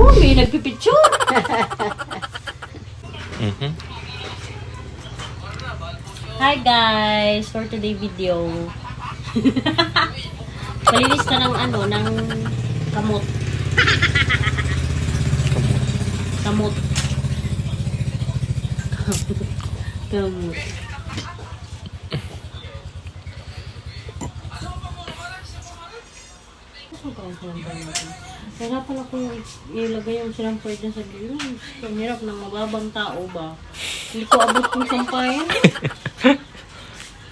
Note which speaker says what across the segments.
Speaker 1: Oh, may nagpipicture.
Speaker 2: Mhm.
Speaker 1: Hi guys! For today video. Palinis na ng ano, ng kamot. Kamot. Kamot. Saan ka ang sinampay natin? Hirapan ako yung ilagay yung sinampay dyan sa gilid. Ang hirap ng mababang tao ba? Hindi ko abot yung sampayan.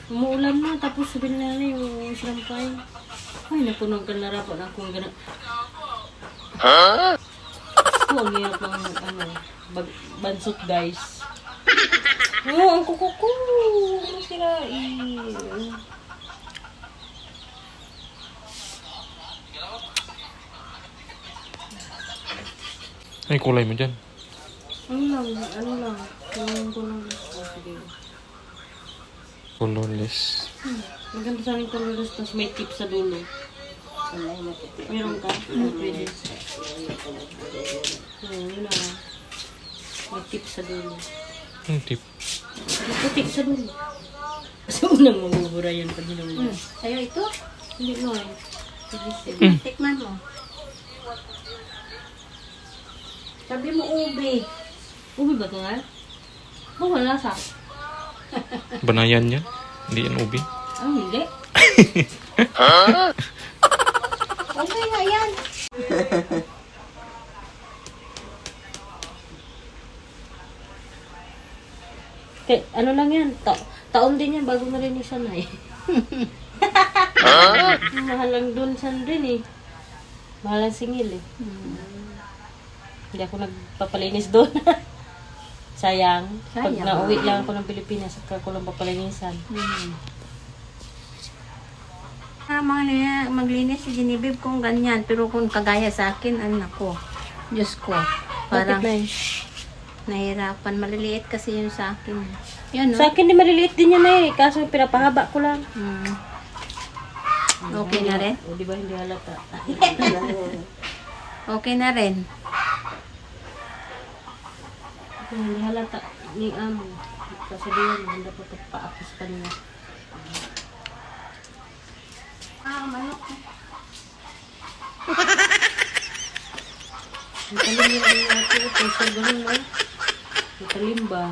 Speaker 1: Umuulan na, tapos sabihin na na yung sinampay. Ay, napunog ka narapan akong gana. Ha? Ito, ang hirap ng ano, bansot guys. Oo, ang kuko ko. Ano sila? Eh.
Speaker 2: Ay, kulay mo dyan.
Speaker 1: Ano lang, ano lang. Yung ko lang. Oh, sige.
Speaker 2: Colorless.
Speaker 1: Hmm. Maganda sa akin colorless, tapos may tip sa dulo. Meron ka? Hmm, pwede. Hmm, yun na lang. May tip sa dulo.
Speaker 2: Ang tip.
Speaker 1: May putik sa dulo. Sa unang mabubura yan pag hinuli.
Speaker 3: Sa'yo ito?
Speaker 1: Hindi no eh. Sige, sige.
Speaker 3: Tikman mo. Sabi mo ube.
Speaker 1: Ubi ba ito nga? Oh, wala sa.
Speaker 2: Banayan niya. Hindi yan ubi.
Speaker 1: Ah, hindi.
Speaker 3: Okay nga yan.
Speaker 1: Te, ano lang yan? Ta taon din yan bago na eh. Mahal lang dun san rin eh. Mahal ang singil eh. Hindi ako nagpapalinis doon. Sayang. Pag
Speaker 3: Sayang.
Speaker 1: nauwi lang ako ng Pilipinas, saka ko lang papalinisan.
Speaker 3: Ah, mga maglinis si Genevieve kung ganyan. Pero kung kagaya sa akin, ano ko. Diyos ko. Parang
Speaker 1: Bakit
Speaker 3: nahirapan. Maliliit kasi yun sa akin. Yan, no?
Speaker 1: Sa akin din maliliit din yan eh. Kaso pinapahaba ko lang.
Speaker 3: Hmm. Okay na rin?
Speaker 1: O, di ba hindi halata?
Speaker 3: Okay na rin.
Speaker 1: Hindi halata ni amo. Kasi di yan, hindi po paapos pa niya.
Speaker 3: Ah, manok.
Speaker 1: Ang talim yung ano natin. Kasi ganun mo. Ang talim ba?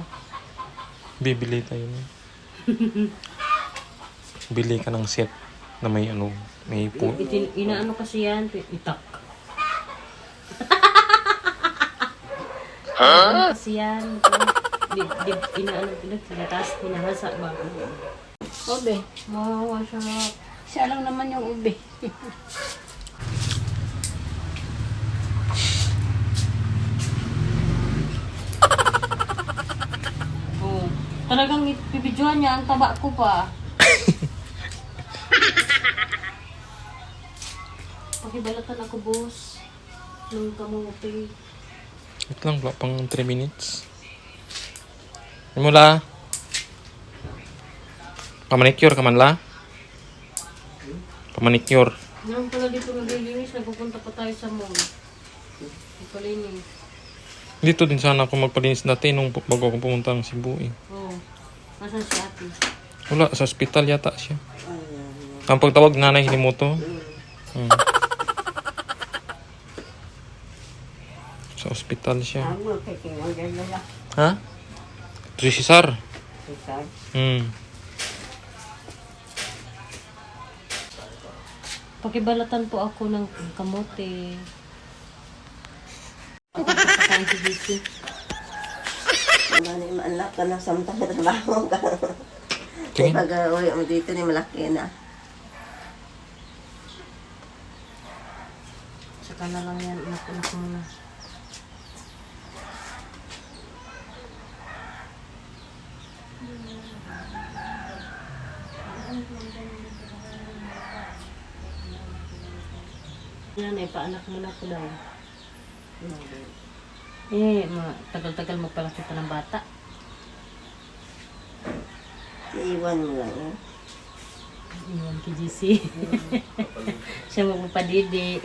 Speaker 2: Bibili tayo. Bili ka ng set na may ano, may po.
Speaker 1: Inaano kasi yan, itak. Ha? kasi yan. Di, di, inaano, pinagtinatas, hinahasa ba?
Speaker 3: Ube. Wow, sarap. Siya lang naman yung ube.
Speaker 1: Oo. Talagang ipipidyohan niya, ang taba ko pa. Pakibalatan ako, boss. Nung kamuti.
Speaker 2: Wait lang, wala pang 3 minutes. Mula. Pamanicure ka man la? Pamanicure.
Speaker 1: Nang pala dito naglilinis, nagpupunta pa tayo sa mall. Nagpalinis.
Speaker 2: Dito din sana ako magpalinis dati nung pu- bago ako pumunta ng Cebu eh.
Speaker 1: Oo. Nasaan si ate?
Speaker 2: Wala, sa hospital yata siya. Ang pagtawag nanay hinimuto. Hmm. Sa hospital siya. Ha? Ito si Cesar. Hmm.
Speaker 1: Pakibalatan po ako ng kamote. Pagkakain si Vicky.
Speaker 4: Mani maanak ka na samtang trabaho ka.
Speaker 2: Tingin.
Speaker 4: Pag uwi mo dito ni malaki na.
Speaker 1: Saka na lang yan. Anak-anak muna. Yan eh, paanak muna ko daw. Eh, ma, tagal-tagal magpalakita ng bata.
Speaker 4: Iiwan mo lang eh.
Speaker 1: Iwan kay GC. Siya magpapadidi.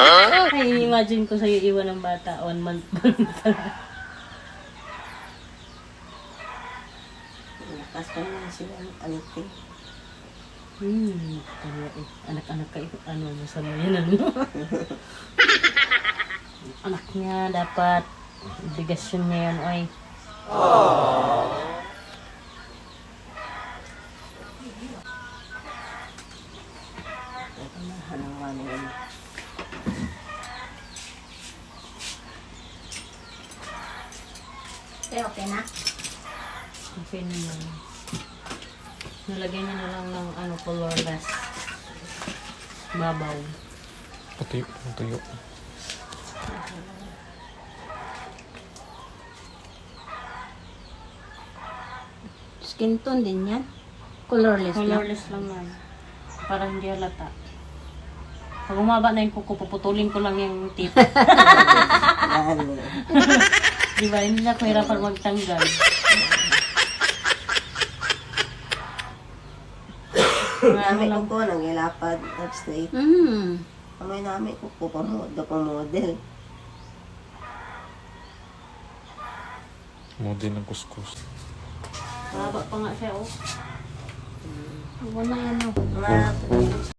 Speaker 1: Ay, imagine ko sa'yo iwan ng bata. One month pa lang.
Speaker 4: Lakas pa naman sila ng aliti.
Speaker 1: Hmm, kaya eh, anak-anak kayo, ano, masama yan, ano? anak niya, dapat, obligasyon niya yun, oy.
Speaker 4: Hanawa na yun.
Speaker 3: Okay, okay na.
Speaker 1: Okay naman. Nalagyan niya na lang ng, ano, colorless. Babaw.
Speaker 2: Patuyo, patuyo.
Speaker 3: Skin tone din yan. Colorless lang.
Speaker 1: Colorless lang yan. Para hindi halata. Pag umaba na yung kuko, puputulin ko lang yung tip. Di ba? Hindi na ako hirapan magtanggal.
Speaker 4: Nami ko po, nangilapad, nag-straight.
Speaker 3: Mm.
Speaker 4: Amoy namin ko po, pamodo pa model.
Speaker 2: Model ng kuskus.
Speaker 1: Mahaba pa nga siya, oh.
Speaker 3: Wala yan, oh.
Speaker 4: Mga